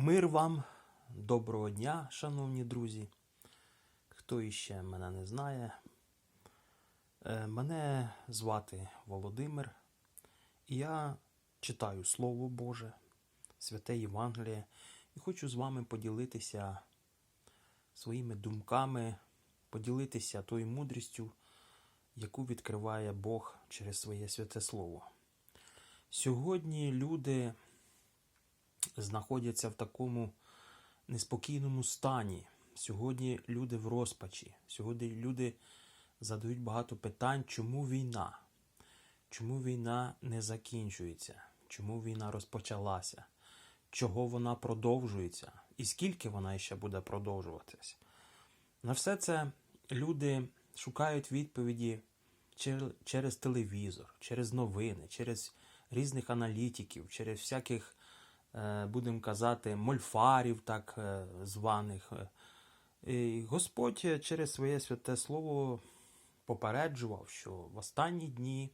Мир вам, доброго дня, шановні друзі. Хто іще мене не знає. Е, Мене звати Володимир, і я читаю Слово Боже, Святе Євангеліє, і хочу з вами поділитися своїми думками, поділитися тою мудрістю, яку відкриває Бог через своє святе Слово. Сьогодні люди знаходяться в такому неспокійному стані. Сьогодні люди в розпачі. Сьогодні люди задають багато питань, чому війна? Чому війна не закінчується? Чому війна розпочалася? Чого вона продовжується? І скільки вона ще буде продовжуватись? На все це люди шукають відповіді через телевізор, через новини, через різних аналітиків, через всяких будемо казати, мольфарів, так е, званих. Е, І Господь через своє святе слово попереджував, що в останні дні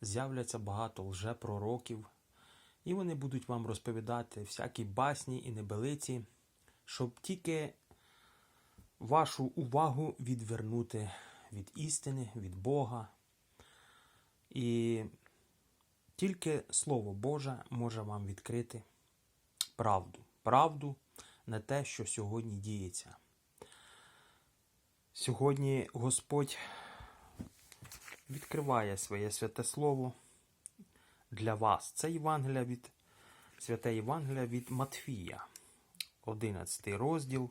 з'являться багато лжепророків, і вони будуть вам розповідати всякі басні і небелиці, щоб тільки вашу увагу відвернути від істини, від Бога. І тільки Слово Боже може вам відкрити правду. Правду не те, що сьогодні діється. Сьогодні Господь відкриває своє святе Слово для вас. Це Євангелія від Святе Євангелія від Матфія, 11 розділ.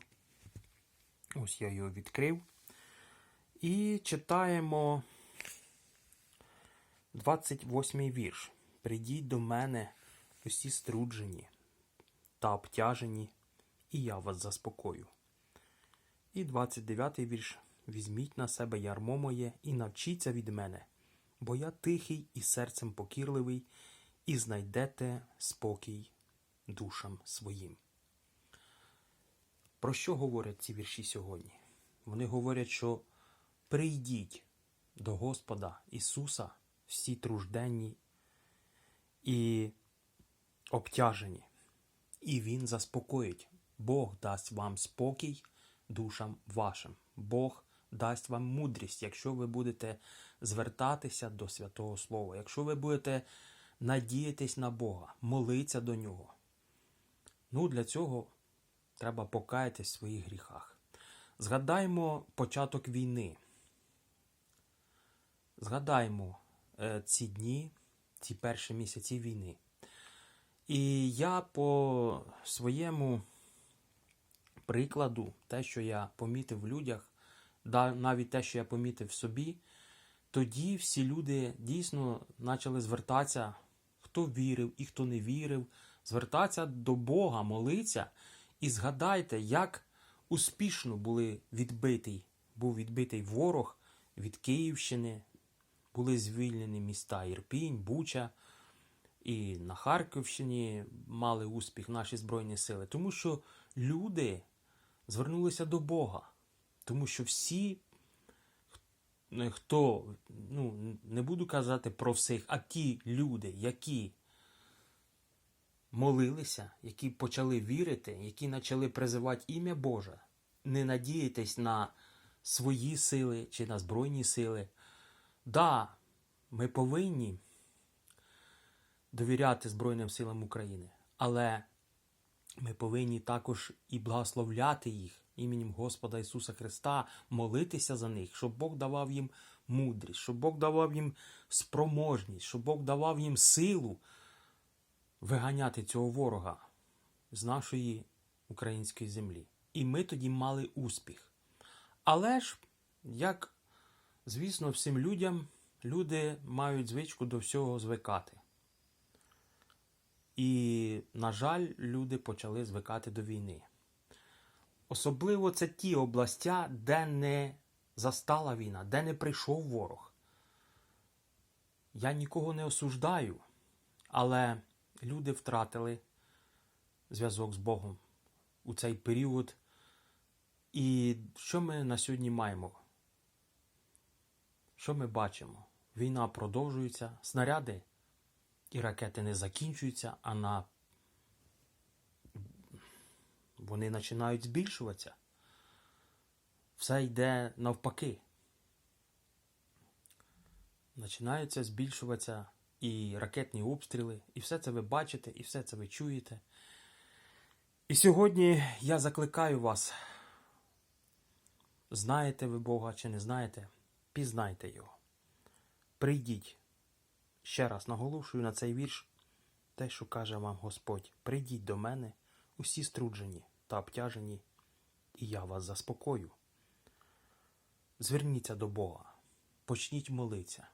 Ось я його відкрив. І читаємо 28 вірш. Придіть до мене усі струджені та обтяжені, і я вас заспокою. І 29 й вірш. Візьміть на себе ярмо моє і навчіться від мене, бо я тихий і серцем покірливий, і знайдете спокій душам своїм. Про що говорять ці вірші сьогодні? Вони говорять, що прийдіть до Господа Ісуса всі тружденні і обтяжені, і Він заспокоїть. Бог дасть вам спокій душам вашим. Бог дасть вам мудрість, якщо ви будете звертатися до Святого Слова, якщо ви будете надіятись на Бога, молитися до Нього. Ну, для цього треба покаятись в своїх гріхах. Згадаймо початок війни. Згадаймо е, ці дні, ці перші місяці війни. І я по своєму прикладу, те, що я помітив в людях, навіть те, що я помітив в собі, тоді всі люди дійсно почали звертатися, хто вірив і хто не вірив, звертатися до Бога, молитися. І згадайте, як успішно були відбитий, був відбитий ворог від Київщини, були звільнені міста Ірпінь, Буча. І на Харківщині мали успіх наші Збройні Сили, тому що люди звернулися до Бога. Тому що всі, хто, ну, не буду казати про всіх, а ті люди, які молилися, які почали вірити, які почали призивати ім'я Боже, не надіятись на свої сили чи на Збройні сили. Да, ми повинні довіряти Збройним силам України, але ми повинні також і благословляти їх іменем Господа Ісуса Христа, молитися за них, щоб Бог давав їм мудрість, щоб Бог давав їм спроможність, щоб Бог давав їм силу виганяти цього ворога з нашої української землі. І ми тоді мали успіх. Але ж, як звісно, всім людям, люди мають звичку до всього звикати. На жаль, люди почали звикати до війни. Особливо це ті областя, де не застала війна, де не прийшов ворог. Я нікого не осуждаю, але люди втратили зв'язок з Богом у цей період. І що ми на сьогодні маємо? Що ми бачимо? Війна продовжується, снаряди і ракети не закінчуються, а на вони починають збільшуватися. Все йде навпаки. Починаються збільшуватися і ракетні обстріли, і все це ви бачите, і все це ви чуєте. І сьогодні я закликаю вас, знаєте ви Бога чи не знаєте, пізнайте Його. Прийдіть. Ще раз наголошую на цей вірш, те, що каже вам Господь: прийдіть до мене, усі струджені та обтяжені, і я вас заспокою. Зверніться до Бога, почніть молитися.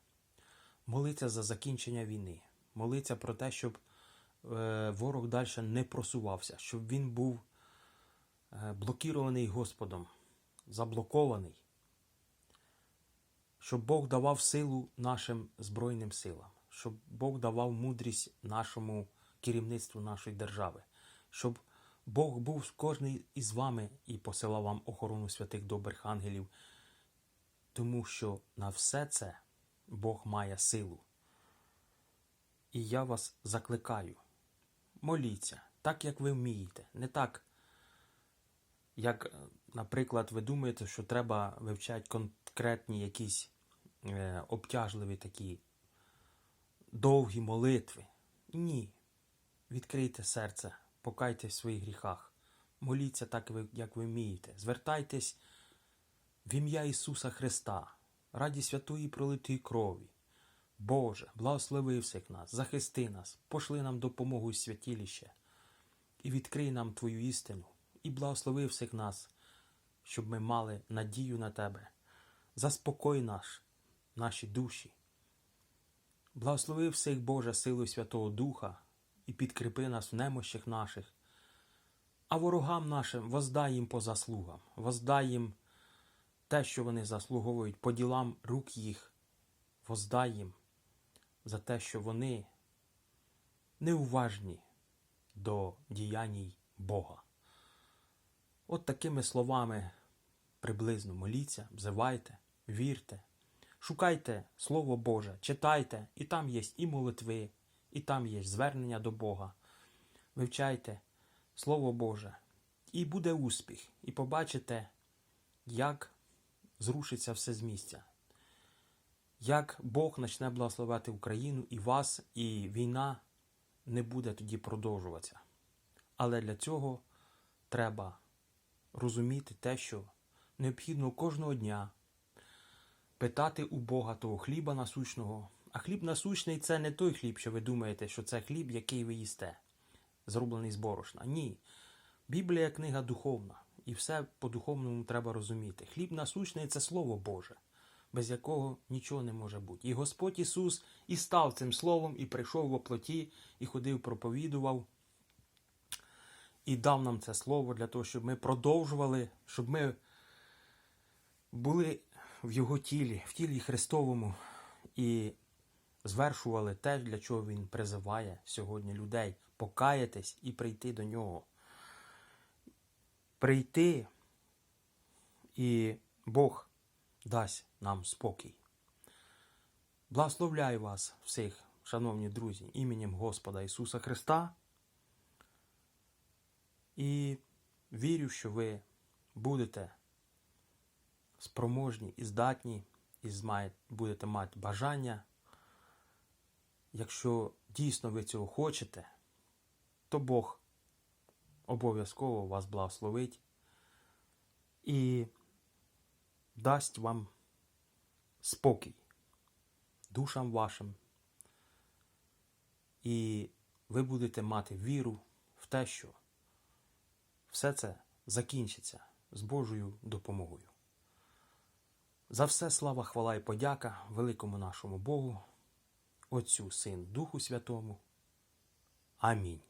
Молиться за закінчення війни, молиться про те, щоб е, ворог далі не просувався, щоб він був е, блокірований Господом, заблокований, щоб Бог давав силу нашим Збройним силам, щоб Бог давав мудрість нашому керівництву нашої держави, щоб Бог був кожний із вами і посилав вам охорону святих добрих ангелів, тому що на все це Бог має силу. І я вас закликаю, моліться так, як ви вмієте, не так, як, е, наприклад, ви думаєте, що треба вивчати конкретні якісь е, обтяжливі такі довгі молитви. Ні. Відкрийте серце, покайтесь в своїх гріхах, моліться так, як ви вмієте. Звертайтесь в ім'я Ісуса Христа, раді святої пролитої крові. Боже, благослови всіх нас, захисти нас, пошли нам допомогу і святіліще, і відкрий нам Твою істину, і благослови всіх нас, щоб ми мали надію на Тебе. Заспокой наш, наші душі. Благослови всіх, Боже, силою Святого Духа і підкріпи нас в немощах наших, а ворогам нашим воздай їм по заслугам, воздай їм те, що вони заслуговують по ділам рук їх, воздай їм за те, що вони неуважні до діянь Бога. От такими словами приблизно моліться, взивайте, вірте, шукайте Слово Боже, читайте, і там є і молитви, і там є звернення до Бога. Вивчайте Слово Боже, і буде успіх, і побачите, як зрушиться все з місця. Як Бог почне благословити Україну і вас, і війна не буде тоді продовжуватися. Але для цього треба розуміти те, що необхідно кожного дня питати у Бога того хліба насущного. А хліб насущний це не той хліб, що ви думаєте, що це хліб, який ви їсте, зроблений з борошна. Ні. Біблія книга духовна, і все по-духовному треба розуміти. Хліб насущний це Слово Боже, без якого нічого не може бути. І Господь Ісус і став цим словом, і прийшов во плоті, і ходив, проповідував, і дав нам це слово для того, щоб ми продовжували, щоб ми були в Його тілі, в тілі Христовому, і звершували те, для чого Він призиває сьогодні людей покаятись і прийти до нього. Прийти, і Бог дасть нам спокій. Благословляю вас всіх, шановні друзі, іменем Господа Ісуса Христа. І вірю, що ви будете спроможні і здатні, і будете мати бажання. Якщо дійсно ви цього хочете, то Бог обов'язково вас благословить і дасть вам спокій душам вашим. І ви будете мати віру в те, що все це закінчиться з Божою допомогою. За все слава, хвала і подяка великому нашому Богу, Отцю, Син Духу Святому. Амінь.